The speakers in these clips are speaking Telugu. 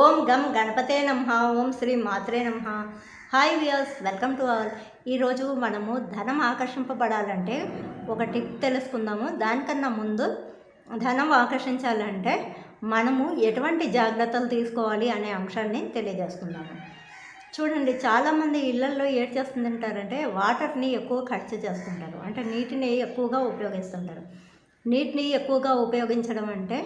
ఓం గం గణపతే నమ ఓం శ్రీ మాత్రే నమ. Hi viewers welcome to all ఈరోజు మనము ధనం ఆకర్షింపబడాలంటే ఒక టిప్ తెలుసుకుందాము. దానికన్నా ముందు ధనం ఆకర్షించాలంటే మనము ఎటువంటి జాగ్రత్తలు తీసుకోవాలి అనే అంశాన్ని తెలియజేసుకుందాము. చూడండి చాలామంది ఇళ్ళల్లో ఏం చేస్తుంటారంటే వాటర్ని ఎక్కువ ఖర్చు చేస్తుంటారు. అంటే నీటిని ఎక్కువగా ఉపయోగిస్తుంటారు. నీటిని ఎక్కువగా ఉపయోగించడం అంటే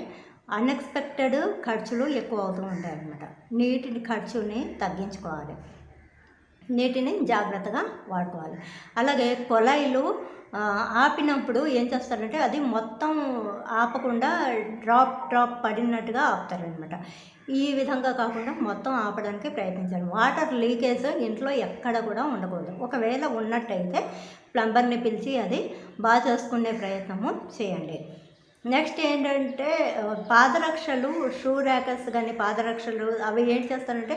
అన్ఎక్స్పెక్టెడ్ ఖర్చులు ఎక్కువ అవుతూ ఉంటాయి అన్నమాట నీటిని ఖర్చుని తగ్గించుకోవాలి. నీటిని జాగ్రత్తగా వాడుకోవాలి. అలాగే కొలాయిలు ఆపినప్పుడు ఏం చేస్తారంటే అది మొత్తం ఆపకుండా డ్రాప్ డ్రాప్ పడినట్టుగా ఆపుతారనమాట ఈ విధంగా కాకుండా మొత్తం ఆపడానికి ప్రయత్నించాలి. వాటర్ లీకేజ్ ఇంట్లో ఎక్కడ కూడా ఉండకూడదు. ఒకవేళ ఉన్నట్టయితే ప్లంబర్ని పిలిచి అది బాగా చేసుకునే ప్రయత్నము చేయండి. నెక్స్ట్ ఏంటంటే పాదరక్షలు షూ ర్యాకర్స్ కానీ పాదరక్షలు అవి ఏం చేస్తారంటే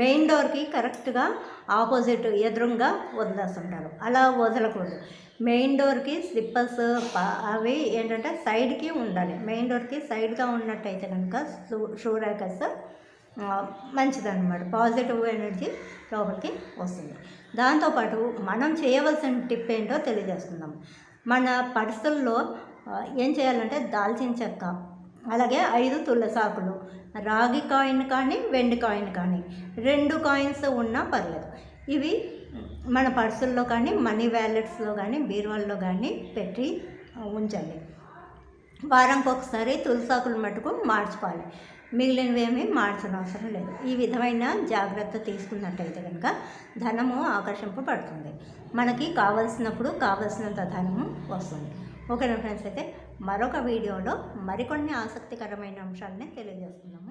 మెయిన్ డోర్కి కరెక్ట్గా ఆపోజిట్ ఎదురుగా వదిలేస్తుంటారు. అలా వదలకూడదు. మెయిన్ డోర్కి స్లిప్పర్స్ అవి ఏంటంటే సైడ్కి ఉండాలి. మెయిన్ డోర్కి సైడ్గా ఉన్నట్టయితే కనుక షూ షూ ర్యాకర్స్ మంచిదన్నమాట. పాజిటివ్ ఎనర్జీ లోపలికి వస్తుంది. దాంతోపాటు మనం చేయవలసిన టిప్ ఏంటో తెలియజేస్తున్నాం. మన పర్సుల్లో ఏం చేయాలంటే దాల్చిన చెక్క అలాగే ఐదు తులసాకులు రాగి కాయిన్ కానీ వెండి కాయిన్ కానీ రెండు కాయిన్స్ ఉన్నా పర్లేదు. ఇవి మన పర్సుల్లో కానీ మనీ వ్యాలెట్స్లో కానీ బీరువాల్లో కానీ పెట్టి ఉంచండి. వారానికి ఒకసారి తులసాకులు మటుకు మార్చుకోవాలి. మిగిలినవి ఏమీ మార్చిన అవసరం లేదు. ఈ విధమైన జాగ్రత్త తీసుకున్నట్టయితే కనుక ధనము ఆకర్షింపబడుతుంది. మనకి కావలసినప్పుడు కావలసినంత ధనము వస్తుంది. ఓకేనా ఫ్రెండ్స్? అయితే మరొక వీడియోలో మరికొన్ని ఆసక్తికరమైన అంశాలని తెలియజేస్తున్నాము.